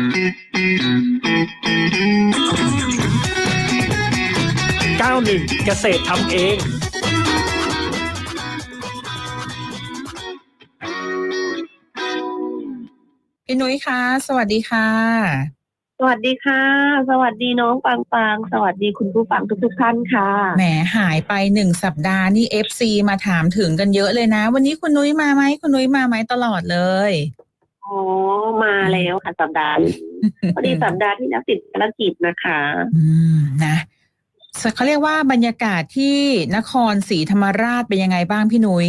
91 เกษตรทำเอง พี่นุ้ยคะสวัสดีค่ะ สวัสดีค่ะ สวัสดีน้องปังปังสวัสดีคุณผู้ฟังทุกๆท่านค่ะ แหมหายไปหนึ่งสัปดาห์นี่เอฟซีมาถามถึงกันเยอะเลยนะ วันนี้คุณนุ้ยมาไหมคุณนุ้ยมาไหมตลอดเลย อ๋อ มาแล้วค่ะสัปดาห์นี้พอดีสัปดาห์ที่แล้วติดภารกิจนะคะ อืมนะเขาเรียกว่าบรรยากาศที่นครศรีธรรมราชเป็นยังไงบ้างพี่นุ้ย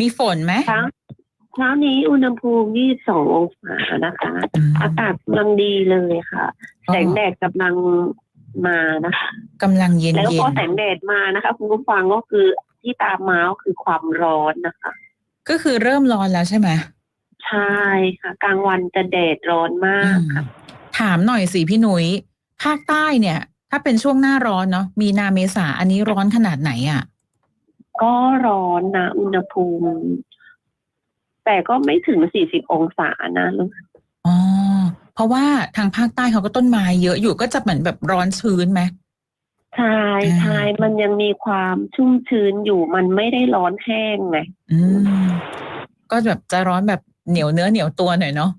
มีฝนไหมเช้าเช้านี้อุณหภูมิ 22 องศานะคะอืมอากาศกำลังดีเลยค่ะ แสงแดดกำลังมานะคะกำลังเย็นแล้วเย็พอนแสงแดดมานะคะคุณผู้ฟังก็คือที่ตามมาก็คือความร้อนนะคะ ก็คือเริ่มร้อนแล้วใช่ไหม ใช่ค่ะกลางวันจะแดดร้อนมากค่ะ ถามหน่อยสิพี่หนุยภาคใต้เนี่ย ถ้าเป็นช่วงหน้าร้อนเนาะมีนาเมษาอันนี้ร้อนขนาดไหนอะ่ะ ก็ร้อนนะ อุณหภูมิ แต่ก็ไม่ถึง40องศานะลูกอ๋อเพราะว่าทางภาคใต้เขาก็ต้นไม้เยอะอยู่ก็จะเหมือนแบบร้อนชื้นไหมใช่ใช่มันยังมีความชุ่มชื้นอยู่มันไม่ได้ร้อนแห้งไงอืมก็แบบจะร้อนแบบ เหนียวเนื้อเหนียวตัวหน่อยเนาะ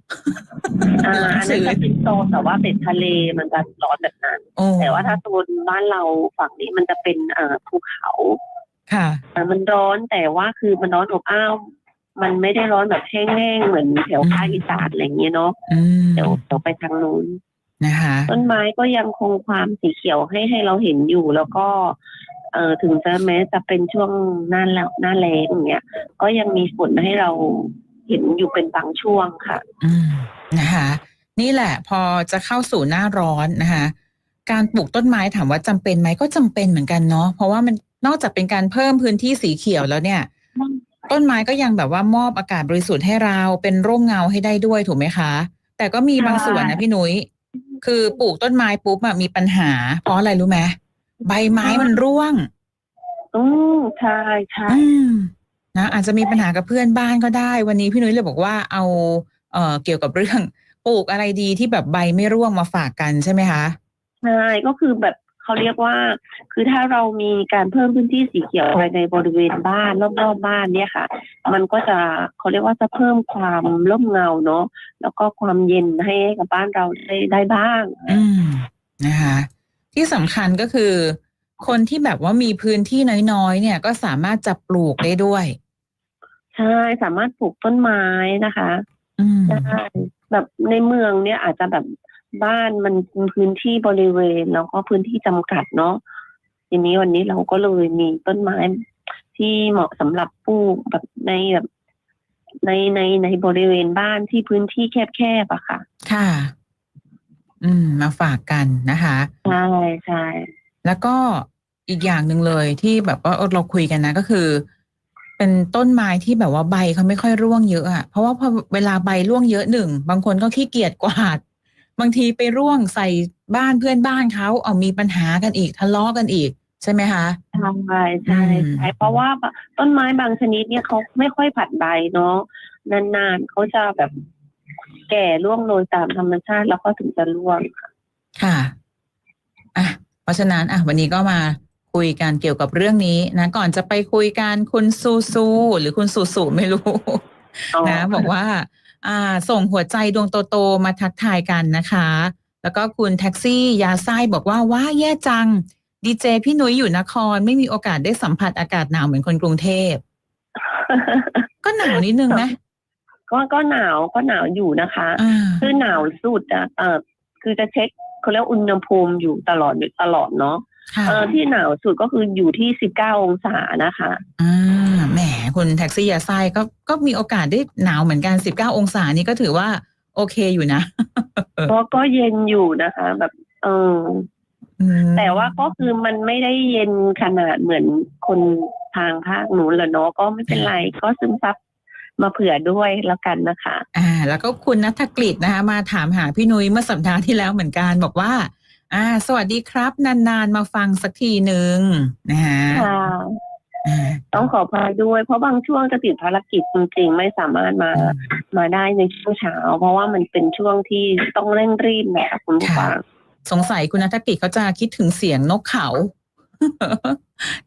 อ่าร้อนอันนั้นชื้นจะเป็นโซนแต่ว่าเป็นทะเลมันจะร้อนแบบนั้น โอ้แต่ว่าถ้าโซนบ้านเราฝั่งนี้มันจะเป็นเอ่อภูเขาค่ะ อ่ามันร้อนแต่ว่าคือมันร้อนอบอ้าว มันไม่ได้ร้อนแบบแห้งๆเหมือนแถวภาคอีสานอะไรอย่างเงี้ยเนาะอืมเดี๋ยวเดี๋ยวไปทางนู้น นะคะ ต้นไม้ก็ยังคงความสีเขียวให้ให้เราเห็นอยู่แล้วก็ เอ่อถึงจะแม้จะเป็นช่วงหน้าแล้วหน้าแล้งอย่างเงี้ยก็ยังมีฝนให้เรา เห็นอยู่เป็นบางช่วงค่ะ อืมนะคะ นี่แหละพอจะเข้าสู่หน้าร้อนนะคะ การปลูกต้นไม้ถามว่าจำเป็นไหมก็จำเป็นเหมือนกันเนาะเพราะว่ามันนอกจากเป็นการเพิ่มพื้นที่สีเขียวแล้วเนี่ย ต้นไม้ก็ยังแบบว่ามอบอากาศบริสุทธิ์ให้เราเป็นร่มเงาให้ได้ด้วยถูกไหมคะ แต่ก็มีบางส่วนนะพี่นุ้ยคือปลูกต้นไม้ปุ๊บอะมีปัญหา เพราะอะไรรู้ไหมใบไม้มันร่วงอืมใช่ใช่อืม นะอาจจะมีปัญหากับเพื่อนบ้านก็ได้ วันนี้พี่นุ้ยเลยบอกว่าเอาเอ่อเกี่ยวกับเรื่องปลูกอะไรดีที่แบบใบไม่ร่วงมาฝากกันใช่ไหมคะใช่ก็คือแบบเขาเรียกว่า คือถ้าเรามีการเพิ่มพื้นที่สีเขียวภายในบริเวณบ้านรอบๆบบ้านเนี่ยค่ะ มันก็จะเขาเรียกว่าจะเพิ่มความร่มเงาเนาะแล้วก็ความเย็นให้กับบ้านเราได้ได้บ้าง อืมนะคะที่สำคัญก็คือ คนที่แบบว่ามีพื้นที่น้อยๆเนี่ย ก็สามารถจะปลูกได้ด้วย ใช่สามารถปลูกต้นไม้นะคะอืมได้แบบในเมืองเนี่ยอาจจะแบบบ้านมันเป็นพื้นที่บริเวณแล้วก็พื้นที่จำกัดเนาะทีนี้วันนี้เราก็เลยมีต้นไม้ที่เหมาะสำหรับปลูกแบบในแบบในในในบริเวณบ้านที่พื้นที่แคบๆอะค่ะค่ะ อืม มาฝากกันนะคะ ใช่ใช่แล้วก็อีกอย่างหนึ่งเลยที่แบบว่าเออเราคุยกันนะก็คือ เป็นต้นไม้ที่แบบว่าใบเขาไม่ค่อยร่วงเยอะอะเพราะว่าพอเวลาใบร่วงเยอะหนึ่งบางคนก็ขี้เกียจกวาด บางทีไปร่วงใส่บ้านเพื่อนบ้านเขาเอามีปัญหากันอีกทะเลาะกันอีกใช่ไหมคะใช่ใช่อืมใช่เพราะว่าต้นไม้บางชนิดเนี่ยเขาไม่ค่อยผัดใบเนาะนานๆเขาจะแบบแก่ร่วงโรยตามธรรมชาติแล้วก็ถึงจะร่วงค่ะอะเพราะฉะนั้นอะวันนี้ก็มา คุยกันเกี่ยวกับเรื่องนี้นะ ก่อนจะไปคุยกันคุณซูซูหรือคุณซูซูไม่รู้ นะ บอกว่า อ่า ส่งหัวใจดวงโตๆมาทักทายกันนะคะ แล้วก็คุณแท็กซี่ยาไส้บอกว่าว้าแย่จังดีเจพี่นุ้ยอยู่นครไม่มีโอกาสได้สัมผัสอากาศหนาวเหมือนคนกรุงเทพ ก็หนาวนิดนึงไหมก็ก็หนาวก็หนาวอยู่นะคะอ่าคือหนาวสุดอะเออคือจะเช็คเขาเรียกอุณหภูมิอยู่ตลอดอยู่ตลอดเนาะค่ะ เออที่หนาวสุดก็คืออยู่ที่สิบเก้าองศานะคะอ่าแหมคุณแท็กซี่ยาไส้ก็ก็มีโอกาสได้หนาวเหมือนกันสิบเก้าองศานี่ก็ถือว่า โอเคอยู่นะก็ก็เย็นอยู่นะคะ แบบ เอออืมแต่ว่าก็คือมันไม่ได้เย็นขนาดเหมือนคนทางภาคนู้นละเนาะก็ไม่เป็นไร ก็ซึมซับมาเผื่อด้วยแล้วกันนะคะ อ่า แล้วก็คุณนัทกฤษนะคะ มาถามหาพี่นุ้ยเมื่อสัปดาห์ที่แล้วเหมือนกันบอกว่า อ่า สวัสดีครับ นานๆ มาฟังสักทีหนึ่งนะคะค่ะอ่าต้องขอพายด้วย เพราะบางช่วงจะติดภารกิจจริงๆ ไม่สามารถมามาได้ในช่วงเช้า เพราะว่ามันเป็นช่วงที่ต้องเร่งรีบนะคะคุณผู้ฟังสงสัยคุณนัทกิจเขาจะคิดถึงเสียงนกเขา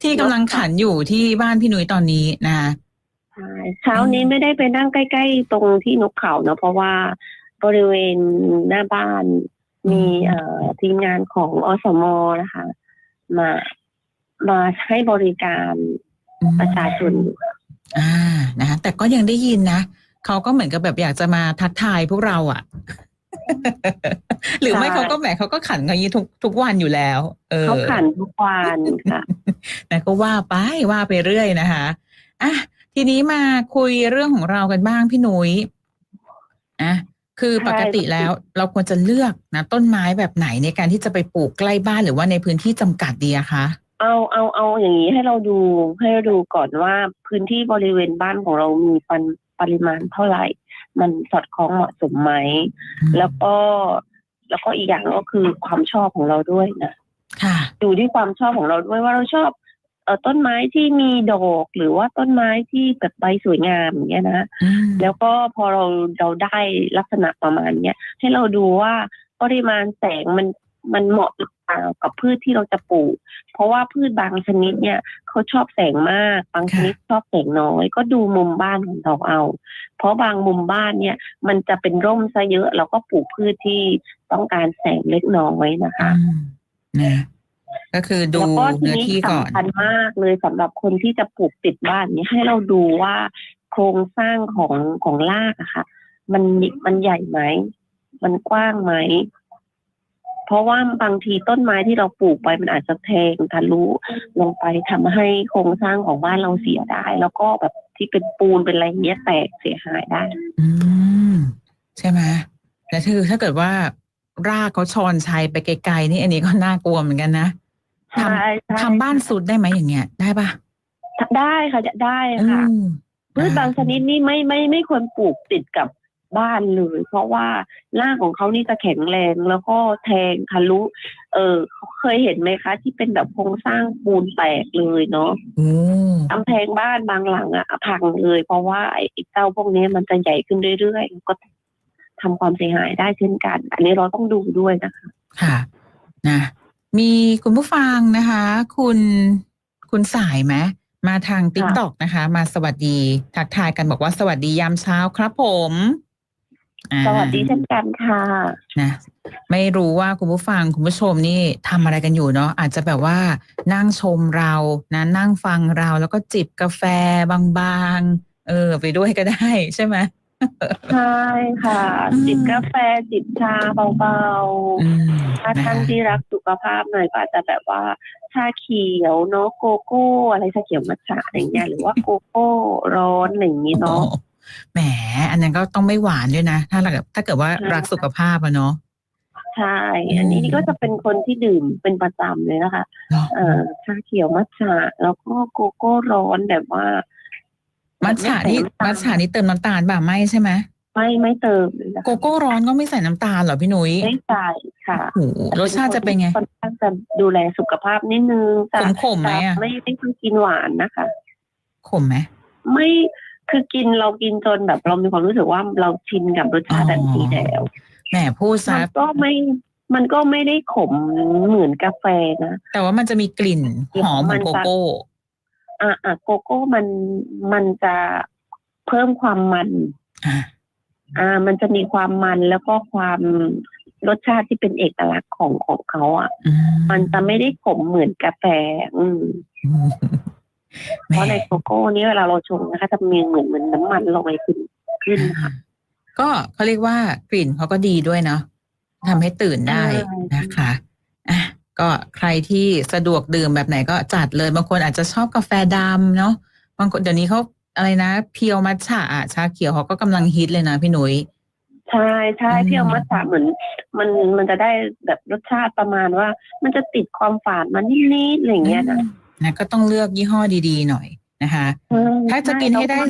ที่กำลังขันอยู่ที่บ้านพี่นุ้ยตอนนี้นะใช่เช้านี้ไม่ได้ไปนั่งใกล้ ๆ ตรงที่นกเขาเนอะเพราะว่าบริเวณหน้าบ้าน มีเอ่อทีมงานของอสมนะคะ มามาให้บริการประชาชนอยู่ค่ะอ่านะคะแต่ก็ยังได้ยินนะเขาก็เหมือนกับแบบอยากจะมาทักทายพวกเราอะ่ะ หรือไม่ใช่เขาก็แหมเขาก็ขันกันอย่างนี้ทุกทุกวันอยู่แล้ว เออเขาขันทุกวันค่ะนะก็ว่าไปว่าไปเรื่อยนะคะอะทีนี้มาคุยเรื่องของเรากันบ้างพี่หนุย้ยอะ คือปกติแล้วเราควรจะเลือกนะต้นไม้แบบไหนในการที่จะไปปลูกใกล้บ้านหรือว่าในพื้นที่จำกัดดีอะคะเอาเอาเอาอย่างนี้ให้เราดูให้เราดูก่อนว่าพื้นที่บริเวณบ้านของเรามีปริปริมาณเท่าไหร่ มันสอดคล้องเหมาะสมไหมแล้วก็แล้วก็อีกอย่างก็คือความชอบของเราด้วยนะค่ะ ดูที่ความชอบของเราด้วยว่าเราชอบเอ่อ ต้นไม้ที่มีดอกหรือว่าต้นไม้ที่แบบใบสวยงามอย่างเงี้ยนะอืมแล้วก็พอเราเราได้ลักษณะประมาณเนี้ยให้เราดูว่าปริมาณแสงมันมันเหมาะหรือเปล่ากับพืชที่เราจะปลูก เพราะว่าพืชบางชนิดเนี่ยเขาชอบแสงมาก บางชนิดชอบแสงน้อย ก็ดูมุมบ้านของเราเอา เพราะบางมุมบ้านเนี่ย มันจะเป็นร่มซะเยอะเราก็ปลูกพืชที่ต้องการแสงเล็กน้อยนะคะอืมนะ ก็คือดูแล้วก็ทีเนื้อนี้ที่ก่อน สำคัญมากเลยสำหรับคนที่จะปลูกติดบ้านนี้ให้เราดูว่าโครงสร้างของของรากอะค่ะ มันมันใหญ่ไหมมันกว้างไหมเพราะว่าบางทีต้นไม้ที่เราปลูกไปมันอาจจะแทงทะลุลงไปทำให้โครงสร้างของบ้านเราเสียได้ แล้วก็แบบที่เป็นปูนเป็นอะไรเงี้ยแตกเสียหายได้ อืม ใช่ไหมแต่คือถ้าเกิดว่ารากเขาชอนชัยไปไกลๆนี่อันนี้ก็น่ากลัวเหมือนกันนะ ทำใช่ใช่ทำบ้านสุดได้ไหมอย่างเงี้ย ได้ปะได้ค่ะจะได้ค่ะอืมพืชบางชนิดนี่ไม่ไม่ไม่ควรปลูกติดกับบ้านเลย เพราะว่ารากของเขานี่จะแข็งแรงแล้วก็แทงทะลุ เออเขาเคยเห็นไหมคะ ที่เป็นแบบโครงสร้างปูนแตกเลยเนาะ โอ้กำแพงบ้านบางหลังอะพังเลย เพราะว่าไอ้ไอ้เจ้าพวกนี้มันจะใหญ่ขึ้นเรื่อยๆแล้วก็ทำความเสียหายได้เช่นกัน อันนี้เราต้องดูด้วยนะคะ ค่ะ นะ มีคุณผู้ฟังนะคะ คุณคุณสายไหมมาทางติ๊กตอกนะคะ มาสวัสดีทักทายกันบอกว่าสวัสดียามเช้าครับผมอ่าสวัสดีเช่นกันค่ะนะไม่รู้ว่าคุณผู้ฟังคุณผู้ชมนี่ทำอะไรกันอยู่เนาะอาจจะแบบว่านั่งชมเรานะนั่งฟังเราแล้วก็จิบกาแฟบางๆ เออ ไปด้วยก็ได้ใช่ไหม ใช่ค่ะ อืม จิบกาแฟจิบชาเบาอืมๆ ถ้านะท่านคะ ที่รักสุขภาพหน่อยก็อาจจะแบบว่าชาเขียวเนาะโกโก้ อะไรชาเขียวมัทฉะอะไรเงี้ยหรือว่าโกโก้ร้อนอะไรอย่างนี้เนาะโอ้แหม อันนั้นก็ต้องไม่หวานด้วยนะ ถ้าเราถ้าเกิดว่าใช่ รักสุขภาพอะเนาะ ใช่ อันนี้ก็จะเป็นคนที่ดื่มเป็นประจำเลยนะคะ เนาะ เอ่อชาเขียวมัทฉะแล้วก็โกโก้ร้อนแบบว่า มัทฉะนี่ไใส่ำตาลมัทฉะนี่เติมน้ำตาลบ่าไม่ใช่ไหมไม่ไม่เติมเลยนะโกโก้ร้อนก็ไม่ใส่น้ำตาลเหรอพี่นุ้ยไม่ใส่ค่ะโอ้โหรสชาติจะเป็นไง ค่อนข้างจะดูแลสุขภาพนิดนึงแต่ขมขมๆไหมแต่อะ ไม่ไม่ต้องกินหวานนะคะ ขมไหม ไม่คือกินเรากินจนแบบเรามีความรู้สึกว่าเราชินกับรสชาติแบบนี้แล้วแหมพูดซะมันก็ไม่ มันก็ไม่ได้ขมเหมือนกาแฟนะ แต่ว่ามันจะมีกลิ่นหอมของโกโก้ อะอะโกโก้มันมันจะเพิ่มความมันอะอ่า มันจะมีความมันแล้วก็ความรสชาติที่เป็นเอกลักษณ์ของของเขาอะอืมันจะไม่ได้ขมเหมือนกาแฟอืมอืมเพราะในโกโก้นี้เวลาเราชงนะคะจะมีเหมือนเหมือนน้ำมันลอยขึ้นขึ้นค่ะ ก็เขาเรียกว่ากลิ่นเขาก็ดีด้วยเนาะทำให้ตื่นได้ใช่นะคะอะ ก็ใครที่สะดวกดื่มแบบไหนก็จัดเลย บางคนอาจจะชอบกาแฟดำเนาะบางคนเดี๋ยวนี้เขาอะไรนะ เพียวมัทฉะอะชาเขียวเขาก็กำลังฮิตเลยนะพี่หนุย้ยใช่ใช่อืมที่เอามาสาเหมือนมันมันจะได้แบบรสชาติประมาณว่า มันจะติดความฝาดมันนิดๆอะไรอย่างเงี้ยนะนะก็ต้องเลือกยี่ห้อดีๆหน่อยนะคะอืมถ้าจะกินให้ได้ช่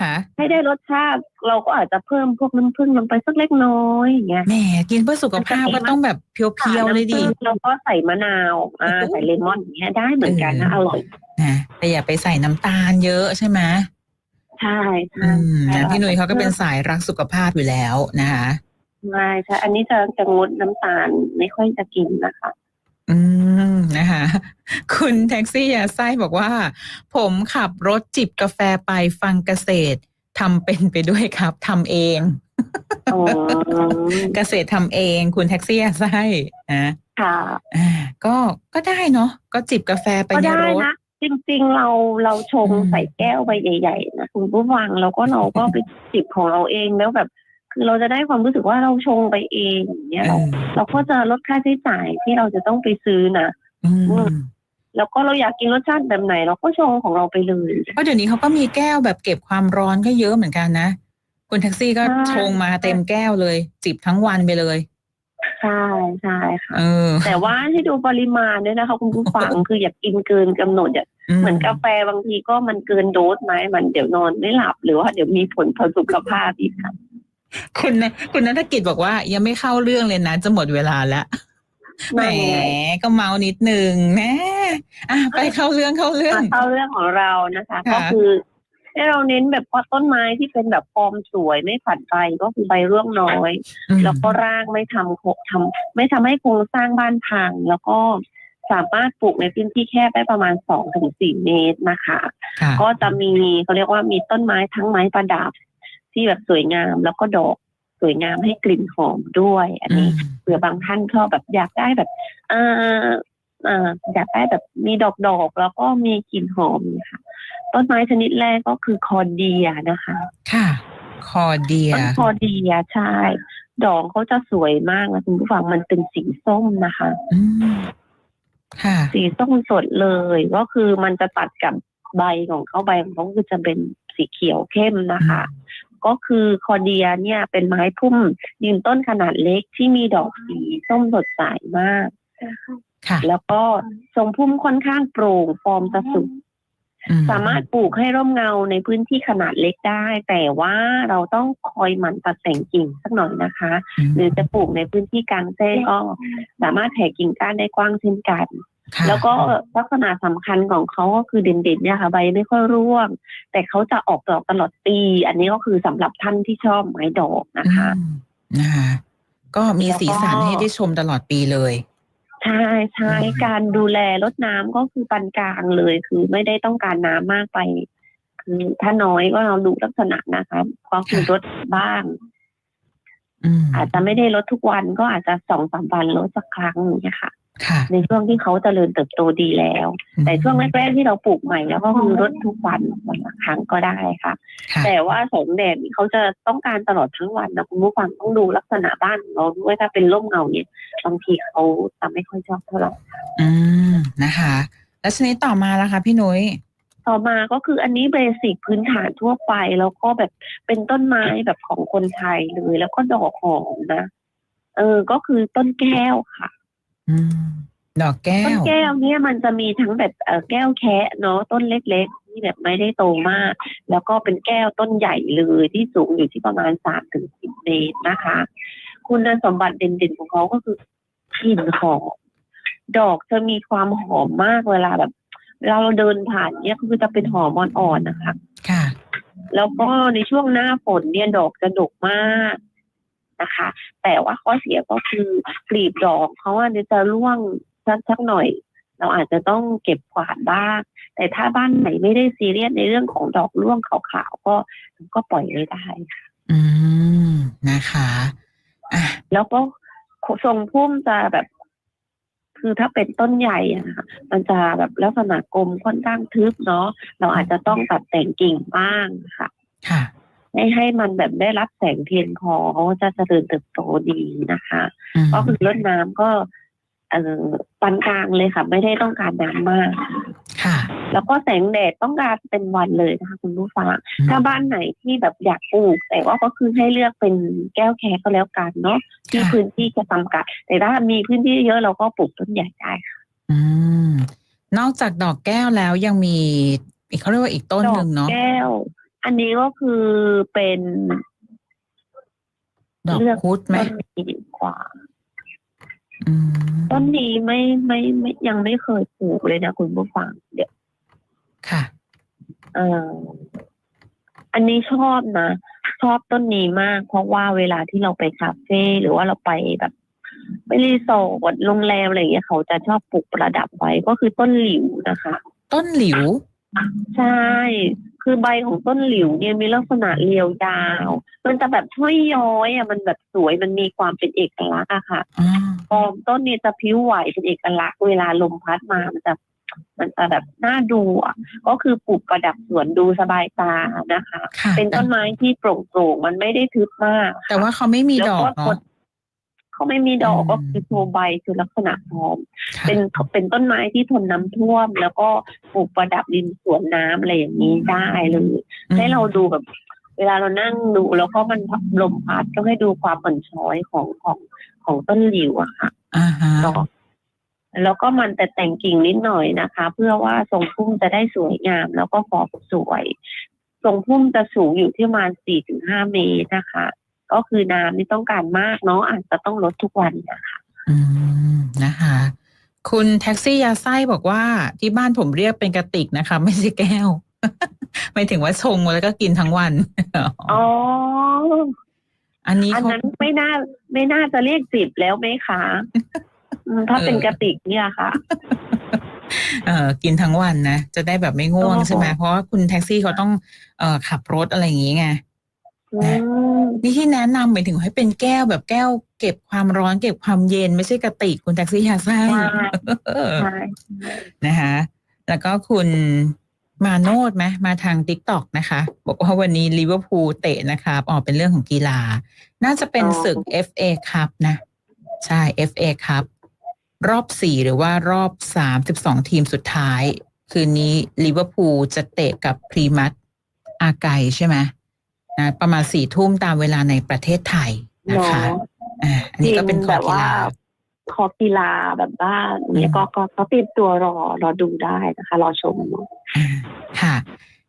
ค่ะ ให้ได้รสชาติ เราก็อาจจะเพิ่มพวกน้ำผึ้งลงไปสักเล็กน้อยอย่างเงี้ยแหมกินเพื่อสุขภาพก็ต้องแบบเพียวๆเลยดิน้ำผึ้งแล้วก็ใส่มะนาวอ่าโอ้โหใส่เลมอนอย่างเงี้ยได้เหมือนกันนะอร่อยนะแต่อย่าไปใส่น้ำตาลเยอะใช่ไหมใช่อืใช่มใช่นะพี่หนุ่ยเขาก็เป็นสายรักสุขภาพอยู่แล้วนะคะใช่ใช่อันนี้จะจะงดน้ำตาลไม่ค่อยจะกินนะคะอืม นะคะ คุณแท็กซี่ยาไส้บอกว่า ผมขับรถจิบกาแฟไปฟังเกษตรทำเป็นไปด้วยครับทำเองอ๋อเกษตรทำเอง คุณแท็กซี่ยาไส้นะค่ะอ่าก็ก็ได้เนาะก็จิบกาแฟไปก็ในได้รถนะจริงๆเราเราชงอืมใส่แก้วใบใหญ่ๆนะคุณผู้ฟังเราก็เราก็ไปจิบของเราเองแล้วแบบคือเราจะได้ความรู้สึกว่าเราชงไปเองอย่างเงี้ยเอเราอเราก็จะลดค่าใช้จ่ายที่เราจะต้องไปซื้อนะอือืมม แล้วก็เราอยากกินรสชาติแบบไหน เราก็ชงของเราไปเลยเพราะเดี๋ยวนี้เขาก็มีแก้วแบบเก็บความร้อนก็เยอะเหมือนกันนะคุณแท็กซี่ก็ใช่ชงมาเต็มแก้วเลย จิบทั้งวันไปเลยใช่ใช่ค่ะเออแต่ว่าให้ดูปริมาณด้วยนะคะคุณผู้ฟังคืออย่ากินเกินกำหนดอย่าเหมือนกาแฟบางทีก็มันเกินโดสไหมมันเดี๋ยวนอนไม่หลับหรือว่าเดี๋ยวมีผลต่อสุขภาพอีกค่ะคุณนะคุณนัฐกิจบอกว่ายังไม่เข้าเรื่องเลยนะจะหมดเวลาแล้ว แหมนั่นไงก็เมานิดนึงแหมอะไปเข้าเรื่องเข้าเรื่องมาเข้าเรื่องของเรานะคะค่ะก็คือให้เราเน้นแบบว่าต้นไม้ที่เป็นแบบฟอร์มสวยไม่ผัดใบก็คือใบร่วงน้อยอืมแล้วก็รากไม่ทำโคทำไม่ทำให้โครงสร้างบ้านพัง แล้วก็สามารถปลูกในพื้นที่แคบได้ประมาณสองถึงสี่เมตรนะคะค่ะก็จะมีเขาเรียกว่ามีต้นไม้ทั้งไม้ประดับที่แบบสวยงาม แล้วก็ดอก สวยงามให้กลิ่นหอมด้วย อันอืนี้มเผื่อบางท่านชอบแบบอยากได้แบบเอ่อเอ่ออยากได้แบบมีดอกดอกๆแล้วก็มีกลิ่นหอมค่ะ ต้นไม้ชนิดแรกก็คือคอเดียนะคะ ค่ะคอเดียต้นคอเดียใช่ ดอกเขาจะสวยมากนะคุณผู้ฟังมันเป็นสีส้มนะคะอืมค่ะสีส้มสดเลยก็คือมันจะตัดกับใบของเขาใบของเขาคือจะเป็นสีเขียวเข้มนะคะ ก็คือคอเดียเนี่ยเป็นไม้พุ่มยืนต้นขนาดเล็กที่มีดอกสีส้มสดใสมาก ค่ะ แล้วก็ทรงพุ่มค่อนข้างโปร่งฟอร์มจะสุกอืสามารถปลูกให้ร่มเงาในพื้นที่ขนาดเล็กได้ แต่ว่าเราต้องคอยหมั่นตัดแต่งกิ่งสักหน่อยนะคะมหรือจะปลูกในพื้นที่กลางแจ้งก็สามารถแผ่กิ่งก้านได้กว้างเช่นกันค่ะ แล้วก็ลักษณะสำคัญของเขาก็คือเด่นๆเนี่ยค่ะใบไม่ค่อยร่วง แต่เขาจะออกดอกตลอดปี อันนี้ก็คือสำหรับท่านที่ชอบไม้ดอกนะคะอืมนะคะก็มีสีสันแล้วก็ให้ได้ชมตลอดปีเลยใช่ใช่อืมการดูแลรดน้ำก็คือปานกลางเลย คือไม่ได้ต้องการน้ำมากไป คือถ้าน้อยก็เราดูลักษณะนะคะก็คือรดบ้างอืมอาจจะไม่ได้ลดทุกวันก็อาจจะสองสามวันลดสักครั้งอย่างเนี่ยค่ะค่ะ ในช่วงที่เขาเจริญเติบโตดีแล้ว แต่ช่วงแรกๆที่เราปลูกใหม่แล้วก็คือรดทุกวันวันละครั้งก็ได้ค่ะค่ะแต่ว่าแสงแดดนี่เขาจะต้องการตลอดทั้งวันนะคุณผู้ฟังต้องดูลักษณะบ้านของเราด้วยถ้าเป็นร่มเงาเนี่ยบางทีเขาจะไม่ค่อยชอบเท่าไหร่อืมนะคะ แล้วชนิดต่อมาล่ะคะพี่นุ้ยต่อมาก็คืออันนี้เบสิกพื้นฐานทั่วไป แล้วก็แบบเป็นต้นไม้แบบของคนไทยเลย แล้วก็ดอกหอมนะเออก็คือต้นแก้วค่ะ อืมดอกแก้ต้นว แก้วเนี่ยมันจะมีทั้งแบบเออแก้วแคะเนาะต้นเล็กๆที่แบบไม่ได้โตมาก แล้วก็เป็นแก้วต้นใหญ่เลยที่สูงอยู่ที่ประมาณสามถึงสิบเมตรนะคะ คุณสมบัติเด่นๆของเขาก็คือกลิ่นหอมดอกจะมีความหอมมากเวลาแบบเวลาเราเดินผ่านเนี่ยคือจะเป็นหอมอ่อนๆนะคะ ค่ะ แล้วก็ในช่วงหน้าฝนเนี่ยดอกจะดกมาก นะคะ แต่ว่าข้อเสียก็คือกลีบดอกเขาอันนี้จะร่วงสักสักหน่อย เราอาจจะต้องเก็บกวาดบ้าง แต่ถ้าบ้านไหนไม่ได้ซีเรียสในเรื่องของดอกร่วงขาวๆก็ก็ปล่อยไว้ได้ค่ะอืมนะคะอะแล้วก็ทรงพุ่มจะแบบคือถ้าเป็นต้นใหญ่อะนะคะมันจะแบบลักษณะกลมค่อนข้างทึบเนาะเราอาจจะต้องตัดแต่งกิ่งบ้างค่ะ ค่ะ ให้ให้มันแบบได้รับแสงเพียงพอเขาก็จะเจริญเติบโตดีนะคะอืมก็คือรดน้ำก็เอ่อปานกลางเลยค่ะ ไม่ได้ต้องการน้ำมาก ค่ะ แล้วก็แสงแดดต้องการเป็นวันเลยนะคะ คุณผู้ฟังอืมถ้าบ้านไหนที่แบบอยากปลูก แต่ว่าก็คือให้เลือกเป็นแก้วแคร์ก็แล้วกันเนาะที่ค่ะพื้นที่จะจำกัด แต่ถ้ามีพื้นที่เยอะเราก็ปลูกต้นใหญ่ได้ค่ะ อืม นอกจากดอกแก้วแล้วยังมีอีกเขาเรียกว่าอีกต้นดหอนึ่กงเนาะแก้ว อันนี้ก็คือเป็นดอกเลือกพุธไหมต้นนี้ดีกว่าอืมต้นนี้ไม่ไม่ไม่ยังไม่เคยปลูกเลยนะคุณผู้ฟังเดี๋ยวค่ะ เอออันนี้ชอบนะชอบต้นนี้มาก เพราะว่าเวลาที่เราไปคาเฟ่หรือว่าเราไปแบบไปรีสอร์ทโรงแรมอะไรอย่างเงี้ยเขาจะชอบปลูกประดับไว้ก็คือต้นหลิวนะคะ ต้นหลิว ใช่ คือใบของต้นหลิวเนี่ยมีลักษณะเรียวยาว มันจะแบบห้อยย้อยอะมันแบบสวยมันมีความเป็นเอกลักษณ์อะค่ะอ๋อฟอร์มต้นเนี่ยจะพิ้วไหวเป็นเอกลักษณ์เวลาลมพัดมามันจะมันจะแบบน่าดูอะก็คือปลูกประดับสวนดูสบายตานะคะค่ะเป็นแต่ต้นไม้ที่โปร่งโปร่งๆมันไม่ได้ทึบมาก แต่ว่าเขาไม่มีดอกแล้วเนาะ เขาไม่มีดอกอืมก็คือโทใบคือลักษณะพร้อมค่ะเป็นเป็นต้นไม้ที่ทนน้ำท่วม แล้วก็ปลูกประดับดินสวนน้ำอะไรอย่างนี้ได้เลยให้เราดูแบบ เวลาเรานั่งดูแล้วก็มันลมพัดก็ให้ดูความอ่อนช้อยของของของต้นหลิวอะค่ะอ่าฮะเนาะแล้วก็มันแต่แต่งกิ่งนิดหน่อยนะคะ เพื่อว่าทรงพุ่มจะได้สวยงาม แล้วก็ฟอร์มสวย ทรงพุ่มจะสูงอยู่ที่ประมาณสี่ถึงห้าเมตรนะคะ ก็คือน้ำนี่ต้องการมากเนาะอาจจะต้องลดทุกวันนะคะอืมนะคะ คุณแท็กซี่ยาไส้บอกว่าที่บ้านผมเรียกเป็นกระติกนะคะ ไม่ใช่แก้วไม่ถึงว่าชงแล้วก็กินทั้งวันอ๋ออันนี้อันเขานั้นไม่น่าไม่น่าจะเรียกจิบแล้วไหมคะอืมถ้าเป็นกระติกเนี่ยค่ะ เอ่อกินทั้งวันนะ จะได้แบบไม่ง่วงอ๋อใช่ไหมเพราะว่าคุณแท็กซี่เขาต้องเอ่อขับรถอะไรอย่างงี้ไง อืมนี่ที่แนะนำหมายถึงให้เป็นแก้วแบบแก้ว เก็บความร้อนเก็บความเย็นไม่ใช่กระติกคุณแท็กซี่ยาไส้ใช่เออใช่นะคะแล้วก็คุณมาโนดไหมมาทาง t ิ k t o k นะคะ บอกว่าวันนี้ลิเวอร์พูลเตะนะครับออกเป็นเรื่องของกีฬา น่าจะเป็นศึก FA ครับนะ ใช่ FA ครับ รอบสี่หรือว่ารอบสามสิบสองทีมสุดท้าย คืนนี้ลิเวอร์พูลจะเตะกับพรีมัตอาไกใช่ไหม นะประมาณสี่ทุ่มตามเวลาในประเทศไทยนะคะเนาะอ่าอันนี้ก็เป็นข้อกีฬาคอกีฬาแบบบ้านเนี่ยก็ก็ก็เตรียมตัวรอรอดูได้นะคะ รอชมเนอะอ่าค่ะ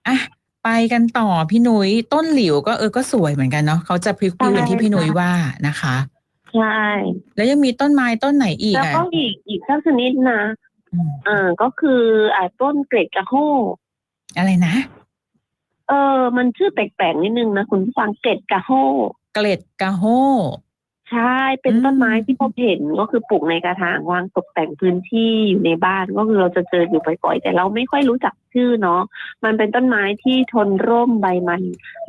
อะไปกันต่อพี่นุ้ยต้นหลิวก็เออก็สวยเหมือนกันเนาะเขาจะพริ้วๆเหมือนที่พี่นุ้ยว่านะคะใช่แล้วยังมีต้นไม้ต้นไหนอีกแล้วอะก็อีกอีกสักชนิดนะอืมอ่าก็คืออ่าต้นเกรดกระโฮอะไรนะ เออ มันชื่อแปลกๆนิดนึงนะคุณผู้ฟังเกรดกระโฮเกล็ดกะโฮใช่ เป็นอืมต้นไม้ที่พบเห็นก็คือปลูกในกระถางวางตกแต่งพื้นที่อยู่ในบ้านก็คือเราจะเจออยู่บ่อยๆแต่เราไม่ค่อยรู้จักชื่อเนาะมันเป็นต้นไม้ที่ทนร่มใบมัน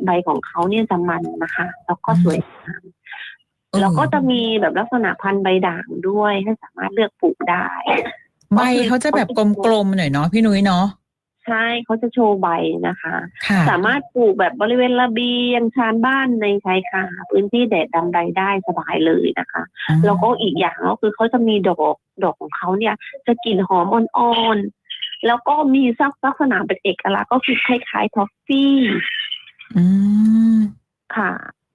ใบของเขาเนี่ยจะมันนะคะ แล้วก็สวยงามเออแล้วก็จะมีแบบลักษณะพันธุ์ใบด่างด้วยให้สามารถเลือกปลูกได้ ใบเขาจะแบบกลมๆหน่อยเนาะพี่นุ้ยเนาะ ใช่เขาจะโชว์ใบนะคะ ค่ะสามารถปลูกแบบบริเวณระเบียงชานบ้านในชายคาพื้นที่แดดดำใดได้สบายเลยนะคะ อืม แล้วก็อีกอย่างก็คือเขาจะมีดอกดอกของเขาเนี่ย จะกลิ่นหอมอ่อนๆ แล้วก็มีสักลักษณะเป็นเอกลักษณ์ก็คือคล้ายๆทอฟฟี่อืม ค่ะ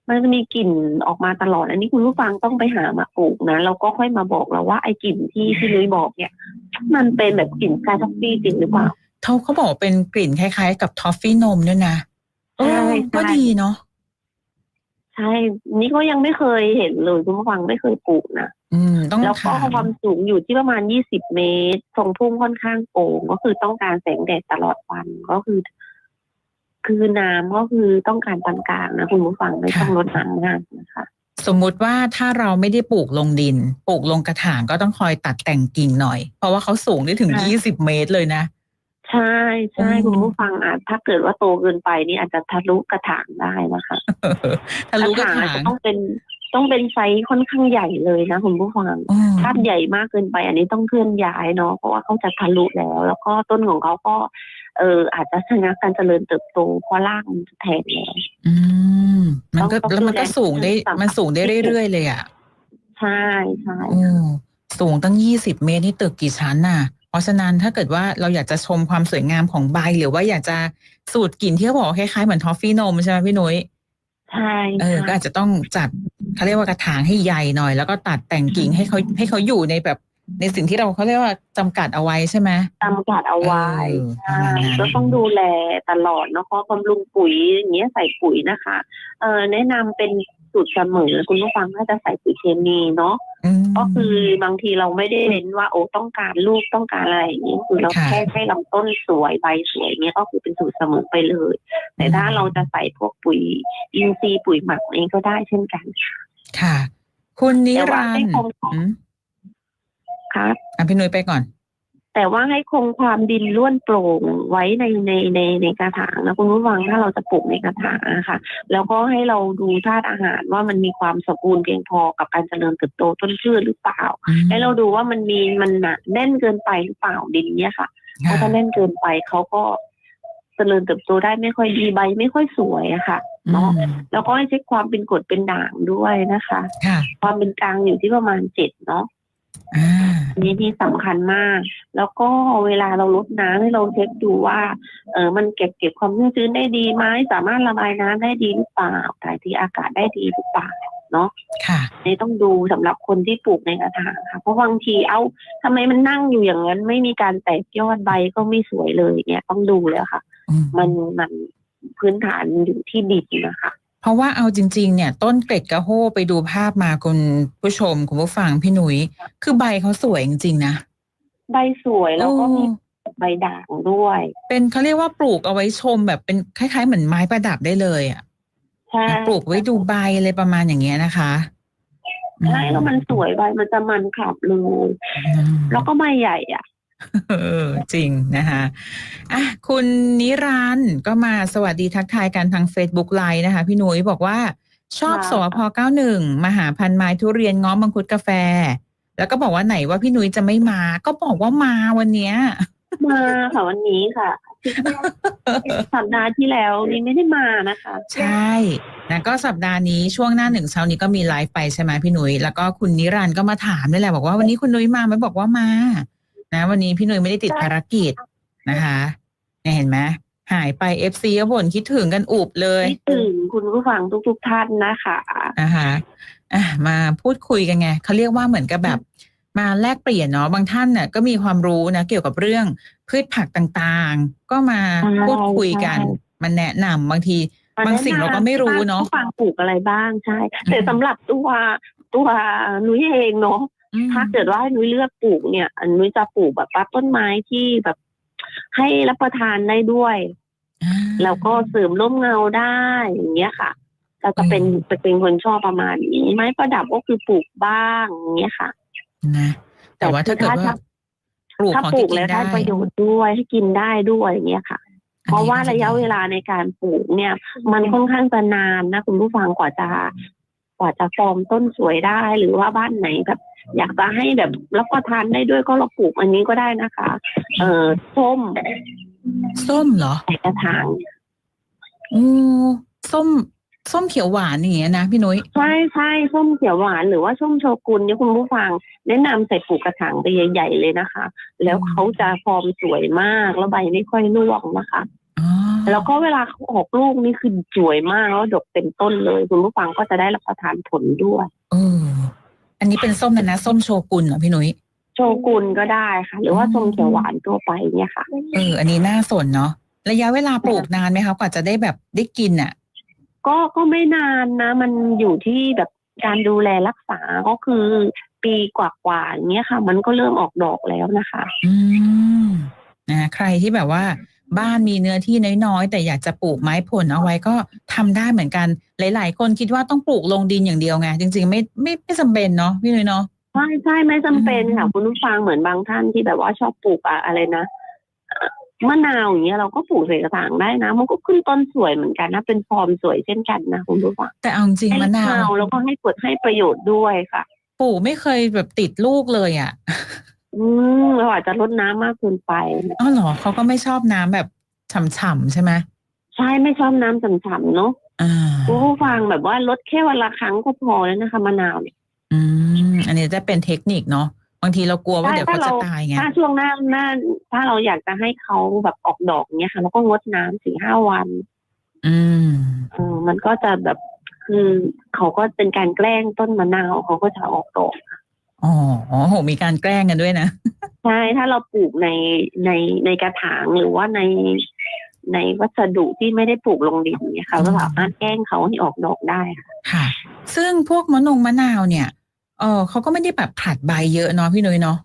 มันจะมีกลิ่นออกมาตลอด อันนี้คุณผู้ฟังต้องไปหามาปลูกนะแล้วก็ค่อยมาบอกเราว่าไอ้กลิ่นที่ที่นุ้ยบอกเนี่ย มันเป็นแบบกลิ่นคล้ายทอฟฟี่จริงหรือเปล่า เขาเขาบอกเป็นกลิ่นคล้าย ๆ กับทอฟฟี่นมด้วยนะใช่เออใช่ก็ดีเนาะใช่ นี่ก็ยังไม่เคยเห็นเลยคุณผู้ฟังไม่เคยปลูกนะอืม ต้องแล้วก็ถามความสูงอยู่ที่ประมาณ20เมตร ทรงพุ่มค่อนข้างโป่งก็คือต้องการแสงแดดตลอดวันก็คือ คือน้ำก็คือต้องการปานกลางนะคุณผู้ฟังไม่ต้องลดน้ำมากนะคะ สมมุติว่าถ้าเราไม่ได้ปลูกลงดิน ปลูกลงกระถางก็ต้องคอยตัดแต่งกิ่งหน่อย เพราะว่าเขาสูงได้ถึงค่ะยี่สิบเมตรเลยนะ ใช่ใช่อืมคุณผู้ฟังอาจถ้าเกิดว่าโตเกินไปนี่อาจจะทะลุกระถางได้นะคะทะลุกระอาถาจจะงต้องเป็นต้องเป็นไซส์ค่อนข้างใหญ่เลยนะคุณผู้ฟังอืมถ้าใหญ่มากเกินไป อันนี้ต้องเคลื่อนย้ายเนาะเพราะว่าเขาจะทะลุแล้ว แล้วก็ต้นของเขาก็ เออ อาจจะชะงักการเจริญเติบโตเพราะรากมันจะแทงแล้วอืมมันก็ต้องแล้วมันก็ดูแลสูงได้ต่างๆมันสูงได้เรื่อยๆเลยอะ ใช่ใช่โอ้สูงตั้งยี่สิบเมตรนี่ตึกกี่ชั้นน่ะเพ ราะฉะนั้นถ้าเกิดว่าเราอยากจะชมความสวยงามของใบ หรือว่าอยากจะสูตรกลิ่นที่เขาบอกว่าคล้ายๆเหมือนทอฟฟี่นมใช่ไหมพี่นุ้ยใช่เออก็ใช่อาจจะต้องจัดเขาเรียกว่ากระถางให้ใหญ่หน่อย แล้วก็ตัดแต่งกิ่งให้เขาให้เขาอยู่ในแบบในสิ่งที่เราเขาเรียกว่าจำกัดเอาไว้ใช่ไหมจำกัดเอาไว้เออใช่ประมาณนั้นก็ต้องดูแลตลอดเนาะเพราะบำรุงปุ๋ยอย่างเงี้ยใส่ปุ๋ยนะคะ เออแนะนำเป็น สูตรเสมอคุณผู้ฟังถ้าจะใส่ปุ๋ยเคมีเนาะมก็คือบางทีเราไม่ได้เน้นว่าโอ้ต้องการลูกต้องการอะไรอย่างนี้คือเราค่ะแค่ให้ลำต้นสวยใบสวยเนี่ยก็คือเป็นสูตรเสมอไปเลย แต่ถ้าเราจะใส่พวกปุ๋ยอินทรีย์ปุ๋ยหมักเองก็ได้เช่นกันค่ะ คุณนิแต่ว่ารันให้ดร์คงอืมครับอะพี่นุ้ยไปก่อน แต่ว่าให้คงความดินร่วนโปร่งไว้ในในในในกระถางนะคุณผู้ฟังถ้าเราจะปลูกในกระถางนะคะแล้วก็ให้เราดูธาตุอาหารว่ามันมีความสมบูรณ์เพียงพอกับการเจริญเติบโตต้นพืชหรือเปล่า ให้เราดูว่ามันมีมันหนาแน่นเกินไปหรือเปล่าดินเนี่ยค่ะเพราะถ้าแน่นเกินไปเขาก็เจริญเติบโตได้ไม่ค่อยดีใบไม่ค่อยสวยอะค่ะเนาะอืมแล้วก็ให้เช็คความเป็นกรดเป็นด่างด้วยนะคะค่ะความเป็นกลางอยู่ที่ประมาณเจ็ดเนาะ อ่า อันนี้ที่สำคัญมาก แล้วก็เวลาเราลดน้ำให้เราเช็คดูว่า เออมันเก็บเก็บความชื้นได้ดีไหมสามารถระบายน้ำได้ดีหรือเปล่าถ่ายเทีอากาศได้ดีหรือเปล่าเนาะ ค่ะ นี่ต้องดูสำหรับคนที่ปลูกในกระถางค่ะ เพราะบางทีเอาทำไมมันนั่งอยู่อย่างนั้น ไม่มีการแตกยอดใบก็ไม่สวยเลยเนี่ยต้องดูเลยค่ะ อืมมันมันพื้นฐานอยู่ที่ดินนะคะ เพราะว่าเอาจริง ๆ เนี่ย ต้นเกร็ดกระโฮไปดูภาพมาคุณผู้ชมคุณผู้ฟังพี่หนุย้ยคือใบเขาสวยจริงๆนะ ใบสวยแล้วก็มีโอ้ใบด่างด้วย เป็นเขาเรียกว่าปลูกเอาไว้ชมแบบเป็นคล้ายๆ เหมือนไม้ประดับได้เลยอะใช่ปลูกไว้ดูใบอะไรประมาณอย่างเงี้ยนะคะใช่แล้วมันสวยใบมันจะมันขับเลยอืมแล้วก็ใบใหญ่อะ เออจริงนะคะอะคุณนิรันดร์ก็มาสวัสดีทักทายกันทาง Facebook ไลน์นะคะ พี่หนุ้ยบอกว่า ชอบค่ะสวพ91มหาพันธุ์ไม้ทุเรียนง้อมังคุดกาแฟ แล้วก็บอกว่าไหนว่าพี่หนุ้ยจะไม่มา ก็บอกว่ามาวันเนี้ยมาค่ะวันนี้ค่ะสัปดาห์ที่แล้วนี่ไม่ได้มานะคะ ใช่นะก็สัปดาห์นี้ช่วงหน้าหนึ่งเช้านี้ก็มีไลฟ์ไปใช่ไหมพี่หนุย้ยแล้วก็คุณนิรันดร์ก็มาถามนี่แหละบอกว่าวันนี้คุณนุ้ยมาไหมบอกว่ามา นะ วันนี้พี่หนุ้ยไม่ได้ติดภารกิจนะคะเนี่ยเห็นไหมหายไปเอฟซีก็บ่นคิดถึงกันอุบเลยคิดถึงคุณผู้ฟังทุกๆท่านนะคะนะคะอะมาพูดคุยกันไงเขาเรียกว่าเหมือนกับแบบ มาแลกเปลี่ยนเนาะบางท่านน่ะก็มีความรู้นะเกี่ยวกับเรื่องพืชผักต่างๆ ก็มาใช่พูดคุยกันใช่มันแนะนำบางทีบางสิ่งเราก็ไม่รู้เนอะผู้ฟังปลูกอะไรบ้างใช่ แต่อืมสำหรับตัวตัวนุ้ยเองเนาะอืม ถ้าเกิดว่าให้นุ้ยเลือกปลูกเนี่ยอันนุ้ยจะปลูกแบบว่าต้นไม้ที่แบบให้รับประทานได้ด้วยอ่าแล้วก็เสริมร่มเงาได้อย่างเงี้ยค่ะเราจะเป็นอืมจะเป็นคนชอบประมาณนี้ไม้ประดับก็คือปลูกบ้างอย่างเงี้ยค่ะนะแต่ว่าถ้าเกิดว่าถ้าปลูกถ้าของปลูที่กกิแล้นวได้ได้ประโยชน์ด้วยให้กินได้ด้วยอย่างเงี้ยค่ะ เพราะว่าระยะเวลาในการปลูกเนี่ย มันค่อนข้างจะนานนะคุณผู้ฟังกว่าจะ กว่าจะฟอร์มต้นสวยได้หรือว่าบ้านไหนแบบ อยากจะให้แบบรับประทานได้ด้วยก็เราปลูกอันนี้ก็ได้นะคะ เอ่อส้มส้มเหรอใส่กระถางอือส้มส้มเขียวหวานอย่างเงี้ยนะพี่นุ้ยใช่ใช่ส้มเขียวหวานหรือว่าส้มโชกุนเนี่ยคุณผู้ฟัง แนะนำใส่ปลูกกระถางไปใหญ่ ๆ เลยนะคะ แล้วเขาจะฟอร์มสวยมากแล้วใบไม่ค่อยร่วงนะคะอ๋อ แล้วก็เวลาเขาออกลูกนี่คือสวยมากแล้วดกเต็มต้นเลย คุณผู้ฟังก็จะได้รับประทานผลด้วยเอออันนี้เป็นส้มนะนะส้มโชกุนเหรอพี่นุ้ยโชกุนก็ได้ค่ะ หรือว่าอืมส้มเขียวหวานตัวไปเนี่ยค่ะเอออันนี้น่าสนเนาะระยะเวลาปลูกนานไหมคะกว่าจะได้แบบได้กินอะ ก็ก็ไม่นานนะ มันอยู่ที่แบบการดูแลรักษาก็คือปีกว่าๆอย่างเงี้ยค่ะ มันก็เริ่มออกดอกแล้วนะคะ อืมนะใครที่แบบว่า บ้านมีเนื้อที่น้อยๆ แต่อยากจะปลูกไม้ผลเอาไว้ก็ทำได้เหมือนกัน หลาย ๆ คนคิดว่าต้องปลูกลงดินอย่างเดียวไงจริง ๆ ไม่ไม่ไม่จำเป็นเนาะพี่นุ้ยเนาะใช่ใช่ไม่จำเป็นค่ะอืมคุณผู้ฟังเหมือนบางท่านที่แบบว่าชอบปลูกอะอะไรนะเอ่อมะนาวอย่างเงี้ยเราก็ปลูกใส่กระถางได้นะ มันก็ขึ้นต้นสวยเหมือนกันนะเป็นฟอร์มสวยเช่นกันนะคุณผู้ฟังแต่เอาจริงให้มะนาวแล้วก็ให้ผลให้ประโยชน์ด้วยค่ะ ปลูกไม่เคยแบบติดลูกเลยอะ อืมเราอาจจะลดน้ำมากเกินไปนะอ๋อเหรอเขาก็ไม่ชอบน้ำแบบฉ่ำๆใช่ไหมใช่ไม่ชอบน้ำฉ่ำๆเนาะอ่าคุณผู้ฟังแบบว่าลดแค่วันละครั้งก็พอแล้วนะคะมะนาวเนี่ย อืมอันนี้จะเป็นเทคนิคเนาะบางทีเรากลัวว่าใช่เดี๋ยวเขาถ้าจะเราตายไงถ้าช่วงหน้าหน้าถ้าเราอยากจะให้เขาแบบออกดอกเนี้ยค่ะเราก็งดน้ำสี่ห้าวันอืม เออมันก็จะแบบคือเขาก็เป็นการแกล้งต้นมะนาวเขาก็จะออกดอก อ๋อโหมีการแกล้งกันด้วยนะ ใช่ถ้าเราปลูกในในในกระถางหรือว่าในในวัสดุที่ไม่ได้ปลูกลงดินเนี่ยค่ะอืม ก็สามารถแกล้งเขาให้ออกดอกได้ค่ะค่ะ ซึ่งพวกมะนงมะนาวเนี่ย เออเขาก็ไม่ได้แบบผลัดใบเยอะเนาะพี่นุ้ยเนาะ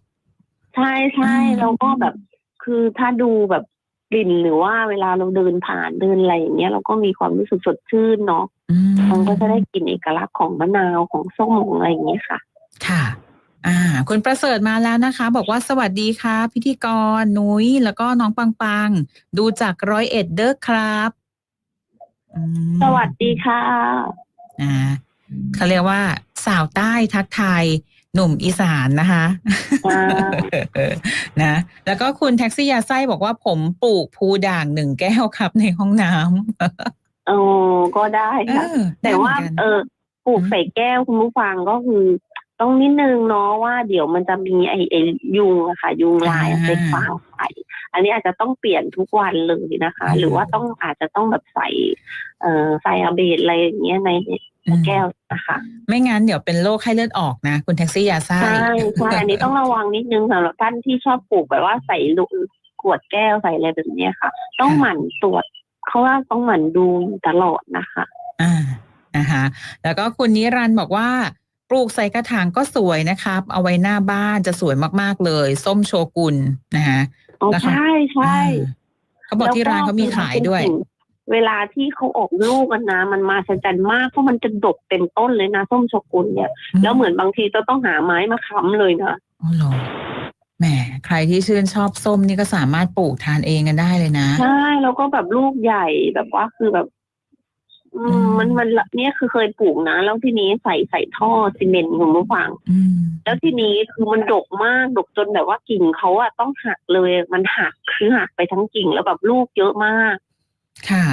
ใช่ใช่อืมแล้วก็แบบคือถ้าดูแบบกลิ่นหรือว่าเวลาเราเดินผ่านเดินอะไรอย่างเงี้ยเราก็มีความรู้สึกสดชื่นเนาะอืมมันก็จะได้กลิ่นเอกลักษณ์ของมะนาวของส้มของอะไรอย่างเงี้ยค่ะ ค่ะ อ่าคุณประเสริฐมาแล้วนะคะ บอกว่าสวัสดีค่ะ พิธีกร นุ้ย แล้วก็น้องปังปัง ดูจากร้อยเอ็ดเด้อครับอืมสวัสดีค่ะ อ่าเขาเรียกว่า สาวใต้ทักไทายหนุ่มอีสานนะคะ อ่า นะ แล้วก็คุณแท็กซี่ยาไส้บอกว่าผมปลูกพูด่างหนึ่งแก้วครับในห้องน้ำเออก็ได้เอค่ะอแต่ว่าได้หมือนกัน เออปลูกใส่แก้วคุณผู้ฟังก็คือ ต้องนิดนึงเนาะว่าเดี๋ยวมันจะมีไอไอยุงอะค่ะ ยุงลายอะอ่า เป็นฟางไข่อันนี้อาจจะต้องเปลี่ยนทุกวันเลยนะคะอืมหรือว่าต้องอาจจะต้องแบบใส่ เอ่อใส่อาเบดอะไรอย่างเงี้ยในอืมแก้วนะคะไม่งั้นเดี๋ยวเป็นโรคไข้เลือดออกนะ คุณแท็กซี่ยาไส้ ใช่ใช่อันนี้ต้องระวังนิดนึงสำหรับท่านที่ชอบปลูกแบบว่าใส่ลูกขวดแก้วใส่อะไรแบบเนี้ยค่ะ ต้องหมั่นตรวจเขาว่าต้องหมั่นดูอยู่ตลอดนะคะ อ่านะคะ แล้วก็คุณนิรันดร์บอกว่า ปลูกใส่กระถางก็สวยนะครับ เอาไว้หน้าบ้านจะสวยมากๆเลย ส้มโชกุนนะคะอ๋อแล้วเขาใช่ใช่อ่าเขาบอกที่ร้านเขามีขายด้วยแล้วก็เวลาที่เขาออกลูกกันนะ มันมาสัจจันมากเพราะมันจะดกเต็มต้นเลยนะ ส้มโชกุนเนี่ย แล้วเหมือนบางทีจะต้องหาไม้มาค้ำเลยนะอ๋อเหรอแหมใครที่ชื่นชอบส้มนี่ก็สามารถปลูกทานเองกันได้เลยนะ ใช่ แล้วก็แบบลูกใหญ่แบบว่าคือแบบ อือืมมมันมันเนี่ยคือเคยปลูกนะ แล้วทีนี้ใส่ใส่ท่อซีเมนต์คุณผู้ฟัง อืมแล้วทีนี้คือมันดกมากดกจนแบบว่ากิ่งเขาอะต้องหักเลยมันหักคือหักไปทั้งกิ่งแล้วแบบลูกเยอะมาก ค่ะ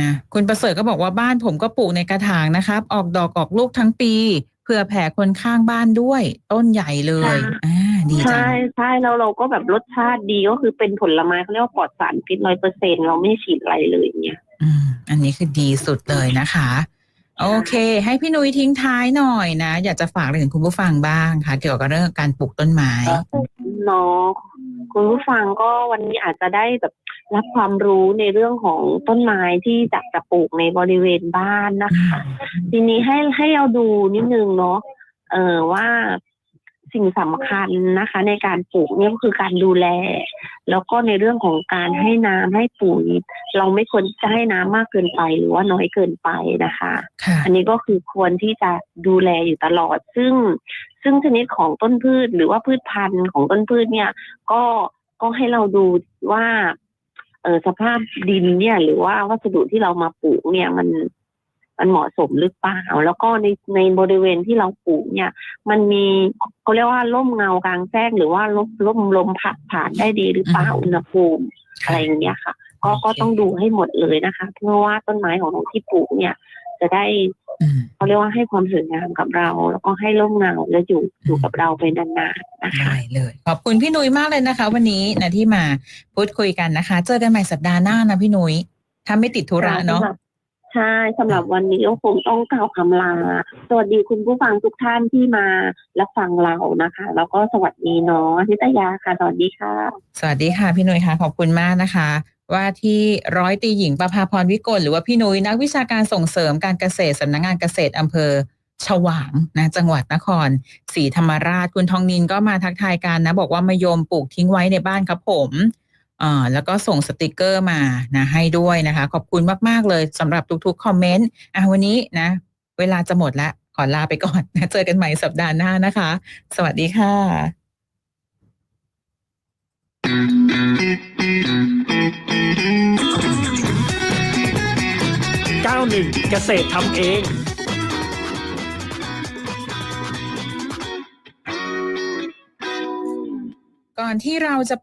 นะคุณประเสริฐก็บอกว่าบ้านผมก็ปลูกในกระถางนะครับ ออกดอกออกลูกทั้งปีเพื่อแผ่คนข้างบ้านด้วย ต้นใหญ่เลยค่ะ อ่าดีจังใช่ใช่แล้วเราก็แบบรสชาติดีก็คือเป็นผลไม้เขาเรียกว่าปลอดสารพิษร้อยเปอร์เซ็นเราไม่ฉีดอะไรเลยอย่างเงี้ย อืมอันนี้คือดีสุดเลยนะคะ โอเค ให้พี่นุ้ยทิ้งท้ายหน่อยนะ อยากจะฝากอะไรถึงคุณผู้ฟังบ้างคะเกี่ยวกับเรื่องการปลูกต้นไม้เนาะคุณผู้ฟังก็วันนี้อาจจะได้แบบรับความรู้ในเรื่องของต้นไม้ที่จะจะปลูกในบริเวณบ้านนะคะ ทีนี้ให้ให้เราดูนิดนึงเนาะเออว่าสิ่งสำคัญนะคะ ในการปลูกเนี่ยก็คือการดูแล แล้วก็ในเรื่องของการให้น้ำให้ปุ๋ยเราไม่ควรจะให้น้ำมากเกินไปหรือว่าน้อยเกินไปนะคะค่ะอันนี้ก็คือควรที่จะดูแลอยู่ตลอด ซึ่งซึ่งชนิดของต้นพืชหรือว่าพืชพันธุ์ของต้นพืชเนี่ย ก็ก็ให้เราดูว่าเออสภาพดินเนี่ย หรือว่าวัสดุที่เรามาปลูกเนี่ยมัน มันเหมาะสมหรือเปล่า แล้วก็ในในบริเวณที่เราปลูกเนี่ย มันมีเขาเรียกว่าร่มเงากลางแจ้งหรือว่าลมลมลมพัดผ่านได้ดีหรือเปล่าอืมอุณหภูมิอะไรอย่างเงี้ยค่ะก็โอเคก็ต้องดูให้หมดเลยนะคะเพื่อว่าต้นไม้ของเราที่ปลูกเนี่ย จะได้อืมเขาเรียกว่าให้ความสวยงามกับเรา แล้วก็ให้ร่มเงาและอยู่อยู่กับเราไปนานๆนะคะได้เลย ขอบคุณพี่นุ้ยมากเลยนะคะ วันนี้นะที่มาพูดคุยกันนะคะ เจอกันใหม่สัปดาห์หน้านะพี่นุ้ยถ้าไม่ติดธุระเนาะ ใช่สำหรับวันนี้ก็คงต้องกล่าวคำลา สวัสดีคุณผู้ฟังทุกท่านที่มารับฟังเรานะคะ แล้วก็สวัสดีเนาะนิตยาค่ะ สวัสดีค่ะ สวัสดีค่ะ พี่นุ้ยค่ะ ขอบคุณมากนะคะ ว่าที่ร้อยตีหญิงประภาพรวิกลหรือว่าพี่นุ้ยนักวิชาการส่งเสริมการเกษตรสำนักงานเกษตรอำเภอฉวางนะจังหวัดนครศรีธรรมราชคุณทองนินก็มาทักทายกันนะ บอกว่ามายมปลูกทิ้งไว้ในบ้านครับผม อ่าแล้วก็ส่งสติกเกอร์มานะให้ด้วยนะคะ ขอบคุณมาก ๆ เลยสำหรับทุก ๆ คอมเมนต์อะวันนี้นะ เวลาจะหมดแล้วขอลาไปก่อนนะเจอกันใหม่สัปดาห์หน้านะคะ สวัสดีค่ะ 91 เกษตรทำเองก่อนที่เราจะไป